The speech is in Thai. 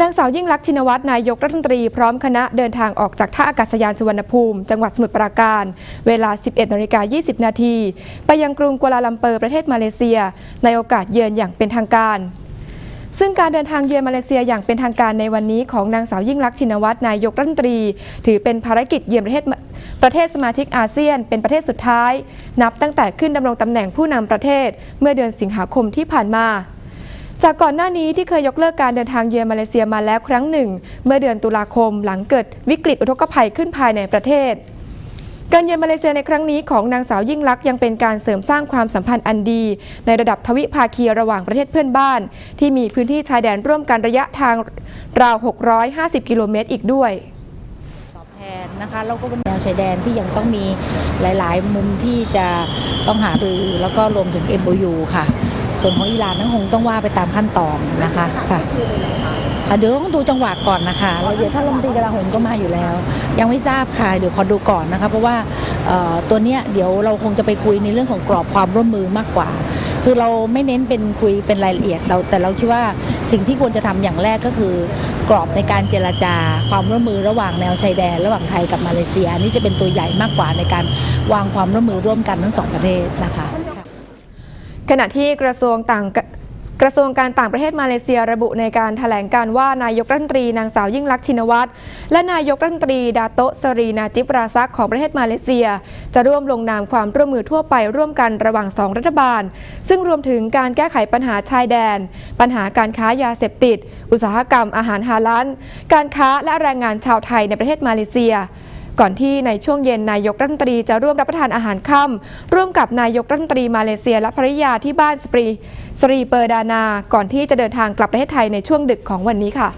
นางสาวยิ่งลักษณ์ชินวัตรนายกรัฐมนตรีพร้อมคณะเดินทางออกจากท่าอากาศยานสุวรรณภูมิ จังหวัดสมุทรปราการ เวลา 11นาฬิกา20 นาทีไปยังกรุงกัวลาลัมเปอร์ประเทศมาเลเซีย ในโอกาสเยือนอย่างเป็นทางการซึ่งการเดินทางเยือนมาเลเซียอย่างเป็นทางการในวันนี้ของนางสาวยิ่งลักษณ์ชินวัตรนายกรัฐมนตรี ถือเป็นภารกิจเยือนประเทศประเทศสมาชิกอาเซียน เป็นประเทศสุดท้าย นับตั้งแต่ขึ้นดำรงตำแหน่งผู้นำประเทศ เมื่อเดือนสิงหาคมที่ผ่านมา จากก่อนหน้านี้ที่เคยยกเลิกการเดินทางเยือนมาเลเซียมาแล้วครั้งหนึ่ง เมื่อเดือนตุลาคมหลังเกิดวิกฤตอุทกภัยขึ้นภายในประเทศ การเยือนมาเลเซียในครั้งนี้ของนางสาวยิ่งลักษณ์ยังเป็นการเสริมสร้างความสัมพันธ์อันดี ในระดับทวิภาคีระหว่างประเทศเพื่อนบ้าน ที่มีพื้นที่ชายแดนร่วมกันระยะทางราว 650 กิโลเมตรอีกด้วยตอบแทนนะคะแล้วก็เป็นแนวชายแดนที่ยังต้องมีหลาย ๆ มุมที่จะต้องหารือแล้วก็รวมถึง MOU ค่ะ ส่วนของอิหร่านนั้นคงต้องว่าไปตามขั้นตอนนะคะค่ะเดี๋ยวต้องดูจังหวะก่อนนะคะแล้วเดี๋ยวถ้าลมตรีกลาโหมก็มาอยู่แล้ว ยังไม่ทราบค่ะเดี๋ยวขอดูก่อนนะคะ เพราะว่าตัวเนี้ยเดี๋ยวเราคงจะไปคุยในเรื่องของกรอบความร่วมมือมากกว่า คือเราไม่เน้นเป็นคุยเป็นรายละเอียดเราแต่เราคิดว่าสิ่งที่ควรจะทำอย่างแรกก็คือ กรอบในการเจรจา ความร่วมมือระหว่างแนวชายแดน ระหว่างไทยกับมาเลเซียนี่จะเป็นตัวใหญ่มากกว่าในการวางความร่วมมือร่วมกันทั้งสองประเทศนะคะ ขณะที่กระทรวงต่างกระทรวงการต่างประเทศมาเลเซียระบุในการถแถลงการว่านายกรัฐมนตรีนางสาวยิ่งลักษณ์ชินวัตรและนายกรัฐมนตรีดาโตสรีนาจิปราซักของประเทศมาเลเซีย จะร่วมลงนามความร่วมมือทั่วไปร่วมกันระหว่างสองรัฐบาล ซึ่งรวมถึงการแก้ไขปัญหาชายแดน ปัญหาการค้ายาเสพติด อุตสาหกรรมอาหารฮาลาลการค้าและแรงงานชาวไทยในประเทศมาเลเซีย ก่อนที่ในช่วงเย็นนายกรัฐมนตรีจะร่วมรับประทานอาหารค่ำร่วมกับนายกรัฐมนตรีมาเลเซียและภริยาที่บ้านสปรีสรีเปอร์ดานา ก่อนที่จะเดินทางกลับประเทศไทยในช่วงดึกของวันนี้ค่ะ